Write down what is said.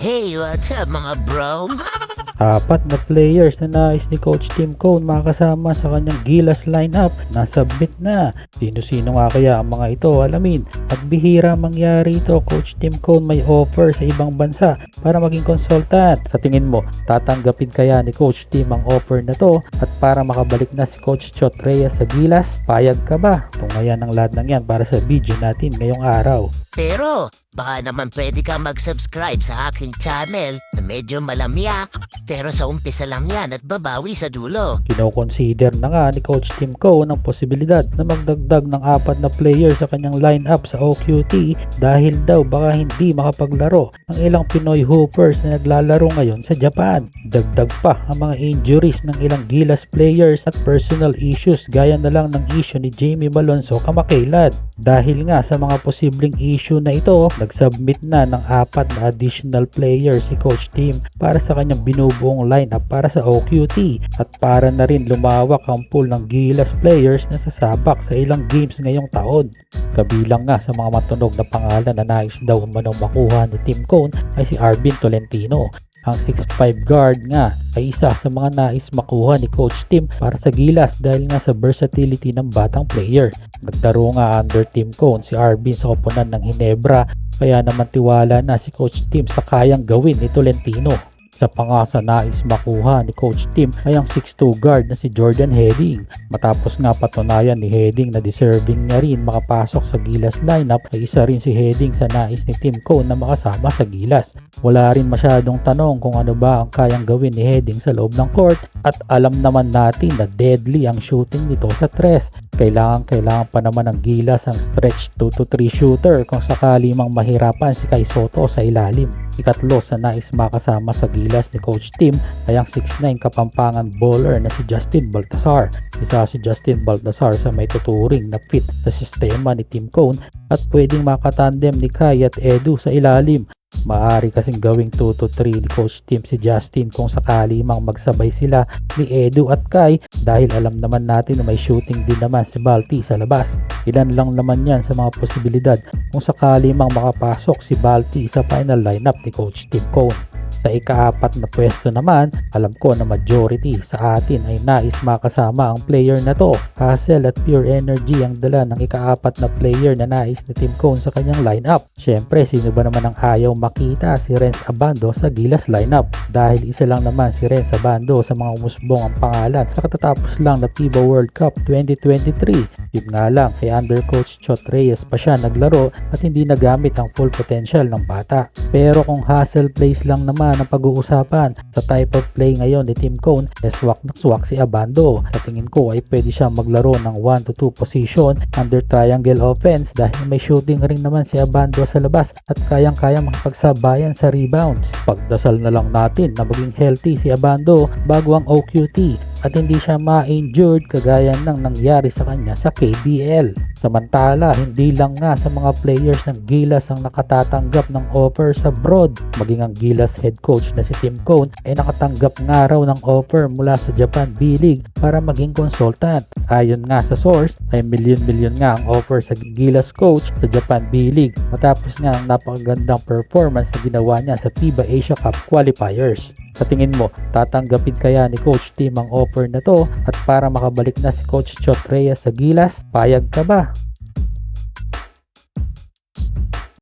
Hey, what's up mga bro? Apat na players na nais ni Coach Tim Cone makasama sa kanyang Gilas lineup na submit na. Sino-sino nga kaya ang mga ito alamin. At bihira mangyari ito, Coach Tim Cone may offer sa ibang bansa para maging consultant. Sa tingin mo, tatanggapin kaya ni Coach Tim ang offer na to at para makabalik na si Coach Chot Reyes sa Gilas, payag ka ba? Tungayan ang lahat ng yan para sa video natin ngayong araw. Pero, baka naman pwede ka mag-subscribe sa aking channel na medyo malamyak. Pero sa umpisa lang yan at babawi sa dulo. Kino-consider na nga ni Coach Tim Cone ang posibilidad na magdagdag ng apat na player sa kanyang lineup sa OQT dahil daw baka hindi makapaglaro ang ilang Pinoy hoopers na naglalaro ngayon sa Japan. Dagdag pa ang mga injuries ng ilang Gilas players at personal issues gaya na lang ng issue ni Jamie Malonzo kamakailan. Dahil nga sa mga posibleng issue na ito, nag-submit na ng apat na additional players si Coach Tim para sa kanyang binubuong lineup para sa OQT at para na rin lumawak ang pool ng Gilas players na sasabak sa ilang games ngayong taon. Kabilang nga sa mga matunog na pangalan na nais daw umanong makuha ni Tim Cone ay si Arvin Tolentino. Ang 6'5 guard nga ay isa sa mga nais makuha ni Coach Tim para sa Gilas dahil nga sa versatility ng batang player. Nagtaro nga under Tim Cone si Arvin sa koponan ng Hinebra kaya naman tiwala na si Coach Tim sa kayang gawin ni Tolentino. Sa pangasa nais makuha ni Coach Tim ay ang 6'2 guard na si Jordan Heading. Matapos nga patunayan ni Heading na deserving niya rin makapasok sa Gilas lineup ay isa rin si Heading sa nais ni Tim Cone na makasama sa Gilas. Wala rin masyadong tanong kung ano ba ang kayang gawin ni Heading sa loob ng court at alam naman natin na deadly ang shooting nito sa tres. Kailangan kailangan pa naman ng Gilas ang stretch 2 to 3 shooter kung sakali mang mahirapan si Kai Soto sa ilalim. Ikatlo sa nais makasama sa gilas ni Coach Tim ay ang 6'9 kapampangan bowler na si Justin Baltasar. Isa si Justin Baltasar sa may tuturing na fit sa sistema ni Tim Cone at pwedeng makatandem ni Kai at Edu sa ilalim. Maari kasing gawing 2 to 3 ni Coach Tim si Justin kung sakali mang magsabay sila ni Edu at Kai dahil alam naman natin na may shooting din naman si Balti sa labas. Ilan lang naman yan sa mga posibilidad kung sakali mang makapasok si Balti sa final lineup ni Coach Tim Cone. Sa ikaapat na pwesto naman, alam ko na majority sa atin ay nais makasama ang player na to. Hustle at pure energy ang dala ng ikaapat na player na nais ni Tim Cone sa kanyang lineup. Siyempre, sino ba naman ang ayaw makita si Renz Abando sa Gilas lineup? Dahil isa lang naman si Renz Abando sa mga umusbong ang pangalan sa katatapos lang na FIBA World Cup 2023. Yun nga lang, kay under coach Chot Reyes pa siya naglaro at hindi nagamit ang full potential ng bata. Pero kung hustle plays lang naman ang pag-uusapan sa type of play ngayon ni Tim Cone, eh swak na swak si Abando. Sa tingin ko ay pwede siya maglaro ng 1 to 2 position under triangle offense dahil may shooting rin naman si Abando sa labas at kayang-kayang makapagsabayan sa rebounds. Pagdasal na lang natin na maging healthy si Abando bago ang OQT at hindi siya ma-injured kagaya ng nangyari sa kanya sa KBL. Samantala, hindi lang nga sa mga players ng Gilas ang nakatatanggap ng offer sa abroad. Maging ang Gilas head coach na si Tim Cone ay nakatanggap nga raw ng offer mula sa Japan B-League para maging consultant. Ayon nga sa source, ay milyon-milyon nga ang offer sa Gilas coach sa Japan B-League matapos nga ang napakagandang performance na ginawa niya sa FIBA Asia Cup qualifiers. Sa tingin mo, tatanggapin kaya ni Coach Tim ang offer na to at para makabalik na si Coach Chot Reyes sa Gilas, payag ka ba?